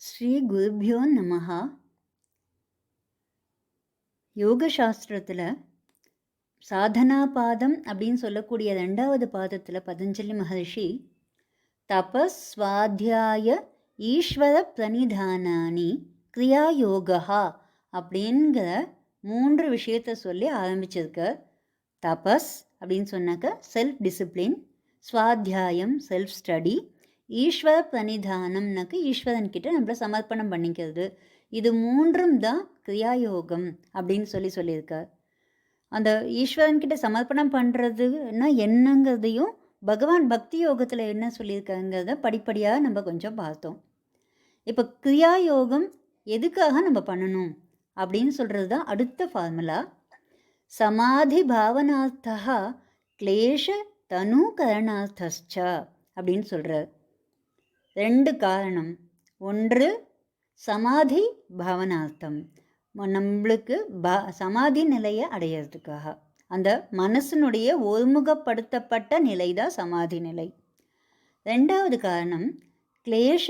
ஸ்ரீ குருபியோ நமஹா. யோக சாஸ்திரத்தில் சாதனா பாதம் அப்படின்னு சொல்லக்கூடிய ரெண்டாவது பாதத்தில் பதஞ்சலி மகர்ஷி தபஸ் ஸ்வாத்தியாய ஈஸ்வர பிரணிதானானி கிரியா யோகா அப்படிங்கிற மூன்று விஷயத்தை சொல்லி ஆரம்பிச்சிருக்க. தபஸ் அப்படின்னு சொன்னாக்க செல்ஃப் டிசிப்ளின் ஸ்வாத்தியாயம் செல்ஃப் ஸ்டடி ஈஸ்வர பிரணிதானம்னாக்க ஈஸ்வரன் கிட்ட நம்மளை சமர்ப்பணம் பண்ணிக்கிறது. இது மூன்றும் தான் கிரியாயோகம் அப்படின்னு சொல்லி சொல்லியிருக்கார். அந்த ஈஸ்வரன் கிட்ட சமர்ப்பணம் பண்ணுறதுன்னா என்னங்கிறதையும் பகவான் பக்தி யோகத்தில் என்ன சொல்லியிருக்காங்கிறத படிப்படியாக நம்ம கொஞ்சம் பார்த்தோம். இப்போ கிரியாயோகம் எதுக்காக நம்ம பண்ணணும் அப்படின்னு சொல்கிறது தான் அடுத்த ஃபார்முலா சமாதி பாவனார்த்தா கிளேஷ தனு கரணார்த்தா அப்படின்னு சொல்கிறார் ரெண்டு காரணம். ஒன்று சமாதி பாவனார்த்தம். நம்மளுக்கு பா சமாதி நிலையை அடையிறதுக்காக. அந்த மனசினுடைய ஒருமுகப்படுத்தப்பட்ட நிலை தான் சமாதி நிலை. ரெண்டாவது காரணம் கிளேஷ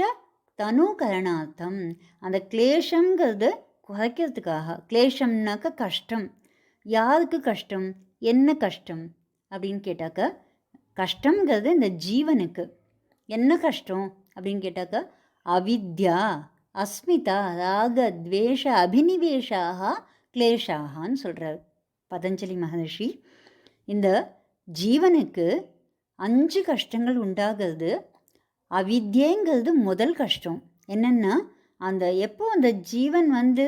தனு கரணார்த்தம் அந்த கிளேஷங்கிறது குறைக்கிறதுக்காக. கிளேஷம்னாக்க கஷ்டம். யாருக்கு கஷ்டம்? என்ன கஷ்டம்? அப்படின்னு கேட்டாக்க கஷ்டங்கிறது இந்த ஜீவனுக்கு. என்ன கஷ்டம்? அப்படின்னு கேட்டாக்கா அவித்யா அஸ்மிதா ராக துவேஷ அபினிவேஷாக கிளேஷாகான்னு சொல்கிறார் பதஞ்சலி மகர்ஷி இந்த ஜீவனுக்கு அஞ்சு கஷ்டங்கள் உண்டாகிறது அவித்யங்கிறது முதல் கஷ்டம். என்னென்னா அந்த எப்போ அந்த ஜீவன் வந்து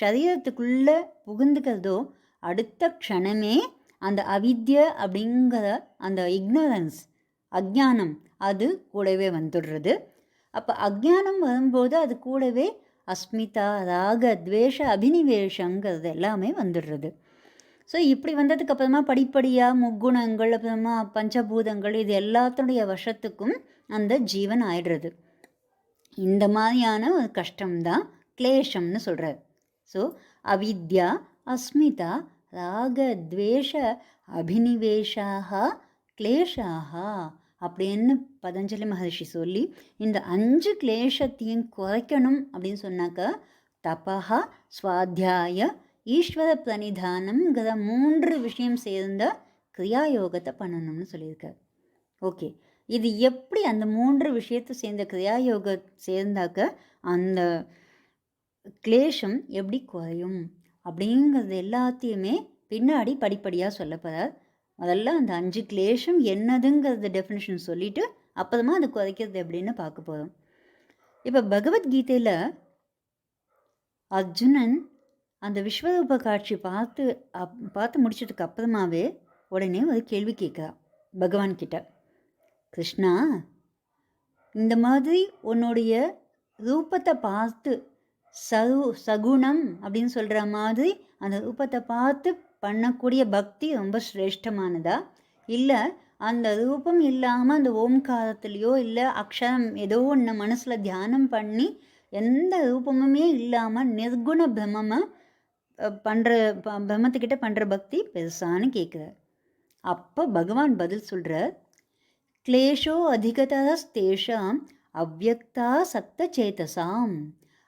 சரீரத்துக்குள்ளே புகுந்துக்கிறதோ அடுத்த க்ஷணமே அந்த அவித்ய அப்படிங்கிற அந்த இக்னோரன்ஸ் அஜானம் அது கூடவே வந்துடுறது. அப்போ அஜ்ஞானம் வரும்போது அது கூடவே அஸ்மிதா ராக துவேஷ அபினிவேஷங்கிறது எல்லாமே வந்துடுறது. ஸோ இப்படி வந்ததுக்கு அப்புறமா படிப்படியாக முக்குணங்கள் அப்புறமா பஞ்சபூதங்கள் இது எல்லாத்துடைய வசத்துக்கும் அந்த ஜீவன் ஆயிடுறது. இந்த மாதிரியான ஒரு கஷ்டம்தான் கிளேஷம்னு சொல்கிறார் ஸோ அவித்யா அஸ்மிதா ராக துவேஷ அபினிவேஷாக கிளேஷாக அப்படின்னு பதஞ்சலி மகர்ஷி சொல்லி இந்த அஞ்சு கிளேஷத்தையும் குறைக்கணும் அப்படின்னு சொன்னாக்க தபா சுவாத்தியாய ஈஸ்வர பிரணிதானம்ங்கிற மூன்று விஷயம் சேர்ந்த கிரியாயோகத்தை பண்ணணும்னு சொல்லியிருக்கார். ஓகே. இது எப்படி அந்த மூன்று விஷயத்தை சேர்ந்த கிரியாயோக சேர்ந்தாக்க அந்த கிளேஷம் எப்படி குறையும் அப்படிங்கிறது எல்லாத்தையுமே பின்னாடி படிப்படியாக சொல்லப்போகிறார் முதல்ல அந்த அஞ்சு கிளேஷம் என்னதுங்கிறது டெஃபினேஷன் சொல்லிவிட்டு அப்புறமா அது குறைக்கிறது எப்படின்னு பார்க்க போகிறோம் இப்போ பகவத்கீதையில் அர்ஜுனன் அந்த விஸ்வரூப காட்சி பார்த்து அப் பார்த்து முடிச்சதுக்கு அப்புறமாவே உடனே ஒரு கேள்வி கேட்குறா பகவான் கிட்ட. கிருஷ்ணா இந்த மாதிரி உன்னுடைய ரூபத்தை பார்த்து சகு சகுணம் அப்படின்னு சொல்கிற மாதிரி அந்த ரூபத்தை பார்த்து பண்ணக்கூடிய பக்தி ரொம்ப சிரேஷ்டமானதா? இல்லை அந்த ரூபம் இல்லாமல் அந்த ஓம்காரத்துலேயோ இல்லை அக்ஷரம் ஏதோ ஒன்று மனசில் தியானம் பண்ணி எந்த ரூபமுமே இல்லாமல் நிர்குண பிரமமாக பண்ணுற பிரம்மத்துக்கிட்ட பண்ணுற பக்தி பெருசான்னு கேட்குறார் அப்போ பகவான் பதில் சொல்கிறார் கிளேஷோ அதிகதரஸ்தேஷாம் அவ்வக்தா சத்த சேதசாம்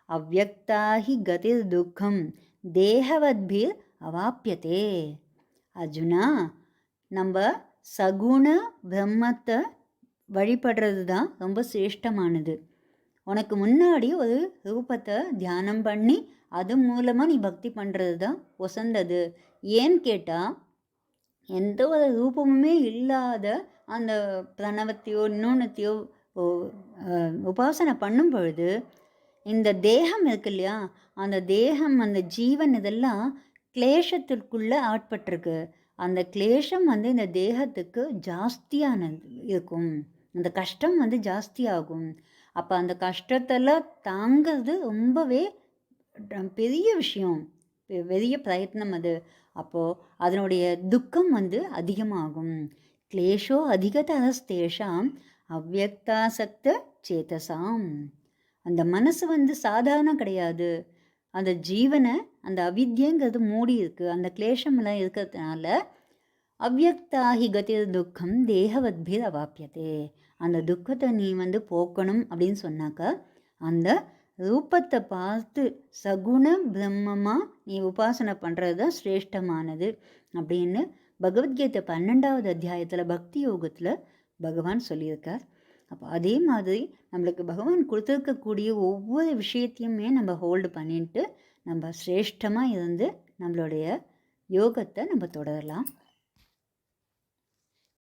அவ்வக்தா ஹி கதிர் துக்கம் தேகவத்பீர் அவாப்பியதே அர்ஜுனா நம்ம சகுண பிரம்மத்தை வழிபடுறது தான் ரொம்ப சிரேஷ்டமானது. உனக்கு முன்னாடி ஒரு ரூபத்தை தியானம் பண்ணி அது மூலமாக நீ பக்தி பண்ணுறது தான் ஒசந்தது ஏன்னு கேட்டால் எந்த ஒரு ரூபமுமே இல்லாத அந்த பிரணவத்தையோ இன்னொன்னத்தையோ உபாசனை பண்ணும் பொழுது இந்த தேகம் இருக்கு இல்லையா? அந்த தேகம் அந்த ஜீவன் இதெல்லாம் கிளேஷத்திற்குள்ளே ஆட்பட்டிருக்கு. அந்த கிளேஷம் வந்து இந்த தேகத்துக்கு ஜாஸ்தியானது இருக்கும். அந்த கஷ்டம் வந்து ஜாஸ்தியாகும். அப்போ அந்த கஷ்டத்தெல்லாம் தாங்கிறது ரொம்பவே பெரிய விஷயம். பெரிய பிரயத்னம் அது. அப்போது அதனுடைய துக்கம் வந்து அதிகமாகும். கிளேஷோ அதிகதரஸ்தேஷாம் அவ்வக்தாசக்த சேதசாம் அந்த மனசு வந்து சாதாரணம் கிடையாது. அந்த ஜீவனை அந்த அவித்யங்கிறது மூடி இருக்குது அந்த கிளேஷமெல்லாம் இருக்கிறதுனால அவ்வக்தாகி கதிர் துக்கம் தேகவத்பீர் அவாப்பியதே அந்த துக்கத்தை நீ வந்து போக்கணும் அப்படின்னு சொன்னாக்க அந்த ரூபத்தை பார்த்து சகுண பிரம்மமாக நீ உபாசனை பண்ணுறது தான் சிரேஷ்டமானது அப்படின்னு பகவத்கீதை பன்னெண்டாவது அத்தியாயத்தில் பக்தி யோகத்தில் பகவான் சொல்லியிருக்கார். அப்போ அதே மாதிரி நம்மளுக்கு பகவான் கொடுத்துருக்கக்கூடிய ஒவ்வொரு விஷயத்தையுமே நம்ம ஹோல்டு பண்ணிட்டு நம்ம சிரேஷ்டமாக இருந்து நம்மளுடைய யோகத்தை நம்ம தொடரலாம்.